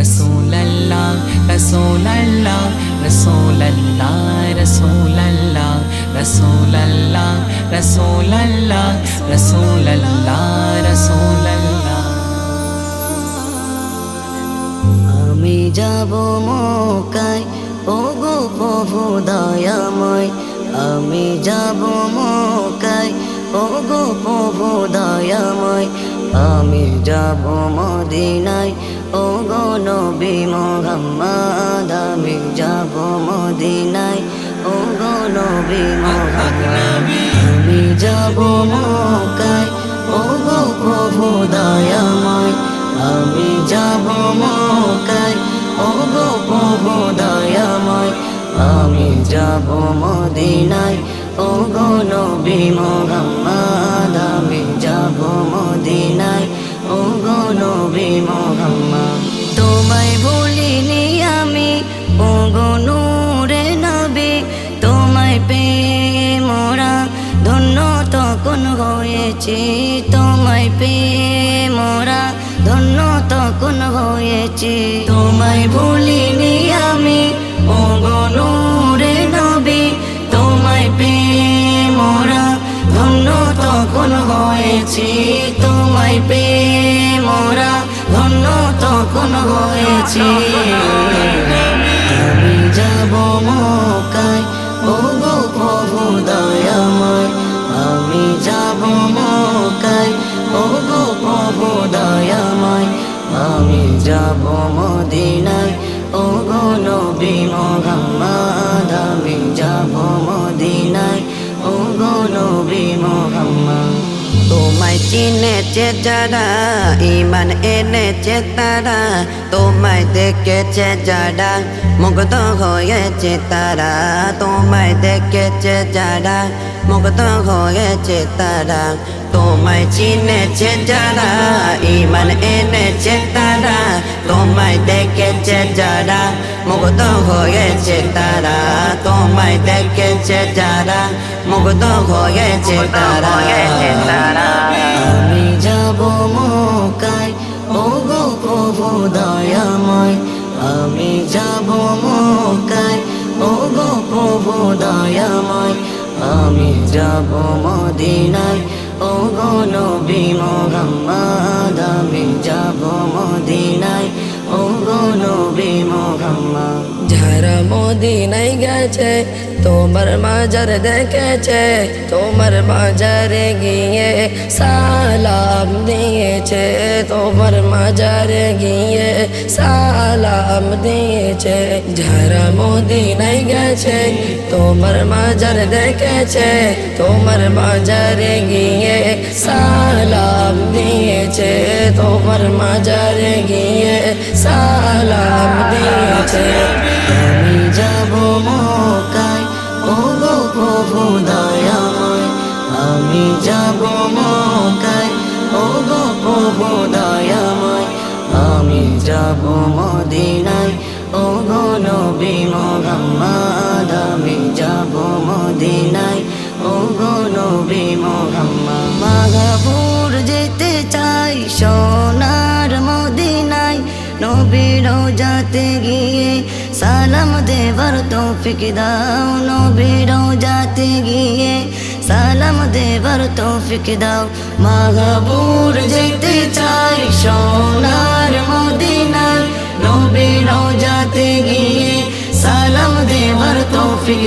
রসুল্লাহ রসুল্লাহ রসুল্লাহ রসুল্লাহ রসুল্লাহ রসুল্লাহ রসুল্লাহ রসুল্লাহ আমি যাব মকায় ও গো প্রভু দয়াময়। আমি যাব মকায় ও গো প্রভু দয়াময়। আমি যাব মদিনায় ও গো নবী মোহাম্মদ, আমি যাব মদিনায় ও গো নবী মোহাম্মদ, আমি যাব মকায় ও গো প্রভু দয়াময়, আমি যাব মকায় ও গো প্রভু দয়াময়, আমি যাব মদিনায় ও গো নবী মোহাম্মদ, আমি যাব মদিনায়। তোমায় ভুলিনি আমি ও গো নূরে নবী, তোমায় পেয়ে মোরা ধন্য তখন হয়েছি, তোমায় পেয়ে মোরা ধন্য তখন হয়েছি। তোমায় ভুলিনি আমি ও গনুরে নবী, তোমায় পেয়ে মোরা ধন্য তখন হয়েছি, তোমায় পেয়ে মোরা ধন্য তখন হয়েছি আমি যাব মকায় ও গো প্রভু দয়াময়। আমি যাব মকায় ও গো প্রভু দয়াময়। আমি যাব মদিনায় ও গো নবী মোহাম্মদ। আমি যাব মদিনায় ও গো নবী মোহাম্মদ। তোমায় চিনেছে যারা, ইমান এনেছে তারা, তোমায় দেখেছে যারা, মুগ্ধ হয়েছে তারা, তোমায় দেখেছে যারা, মুগ্ধ হয়েছে তারা, তোমায় চিনেছে যারা, ইমান এনেছে তারা, তোমায় দেখেছে যারা, মুগ্ধ হয়েছে তারা। তোমায় দেখেছে যারা মুগ্ধ হয়েছে তারা। আমি যাব মকায় ও গো প্রভু দয়াময়। আমি যাব মকায় ও গো প্রভু দয়াময়। আমি যাব মদিনায় ও গো নবী মোহাম্মদ। যারা মদিনায় গেছে, তোমার মাজার দেখেছে, তোমার মাজারে গিয়ে সালাম দিয়েছে, তোমার মাজারে গিয়ে সালাম দিয়েছে। যারা মদিনায় গেছে, তোমার মাজার দেখেছে, তোমার মাজারে গিয়ে সালাম দিয়েছে, তোমার মাজারে গিয়ে সালাম দিয়েছে। আমি যাব মকায় ও গো প্রভু দয়াময়, আমি যাব মদিনায়। ও গো নবী মোহাম্মদ, আমি যাব মদিনায়। ও গো নবী মোহাম্মদ মাঘাপুর যেতে চাই সোনার মদিনায়। নবীর যাতে গিয়ে সালাম দেবার তৌফিক দাও নবীর যাতে গিয়ে সালাম দেবার তৌফিক দাও। মাহাবুর যেতে চাই সোনার মদিনায়। নবীর যাতে গিয়ে সালাম দেবার তৌফিক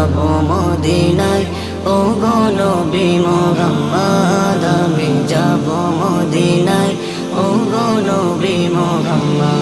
যাব মদিনায়। ও গলো বিমোহাম্মদ আমি যাব মদিনায়। ও গলো বিমোহাম্মদ